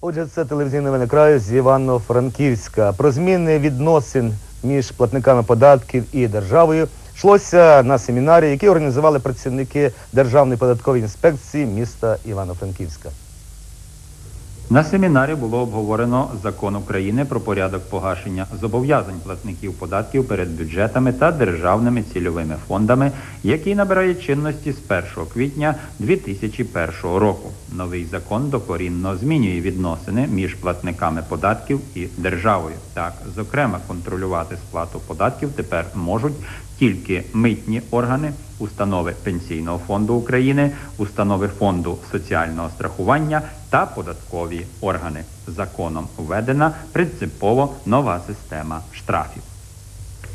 Отже, це телевізійні новини краю з Івано-Франківська. Про зміни відносин між платниками податків і державою йшлося на семінарі, який організували працівники Державної податкової інспекції міста Івано-Франківська. На семінарі було обговорено закон України про порядок погашення зобов'язань платників податків перед бюджетами та державними цільовими фондами, який набирає чинності з 1 квітня 2001 року. Новий закон докорінно змінює відносини між платниками податків і державою. Так, зокрема, контролювати сплату податків тепер можуть тільки митні органи, установи Пенсійного фонду України, установи фонду соціального страхування та податкові органи. Законом введена принципово нова система штрафів.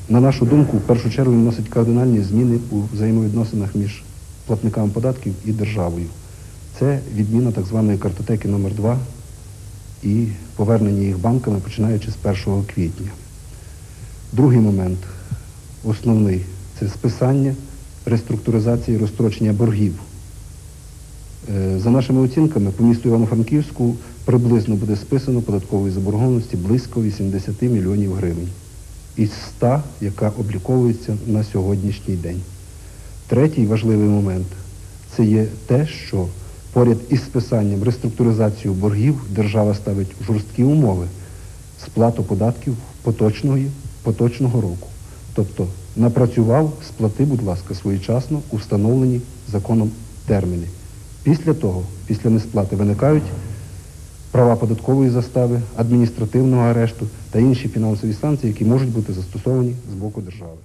На нашу думку, в першу чергу вносить кардинальні зміни у взаємовідносинах між платниками податків і державою. Це відміна так званої картотеки номер 2 і повернення їх банками, починаючи з 1 квітня. Другий момент, основний, це списання, реструктуризація і розстрочення боргів. Е, За нашими оцінками, по місту Івано-Франківську приблизно буде списано податкової заборгованості близько 80 мільйонів гривень із 100, яка обліковується на сьогоднішній день. Третій важливий момент це є те, що поряд із списанням реструктуризацією боргів держава ставить жорсткі умови сплату податків поточного, поточного року. Тобто напрацював, сплати, будь ласка, своєчасно у встановлені законом терміни. Після того, після несплати виникають права податкової застави, адміністративного арешту та інші фінансові санкції, які можуть бути застосовані з боку держави.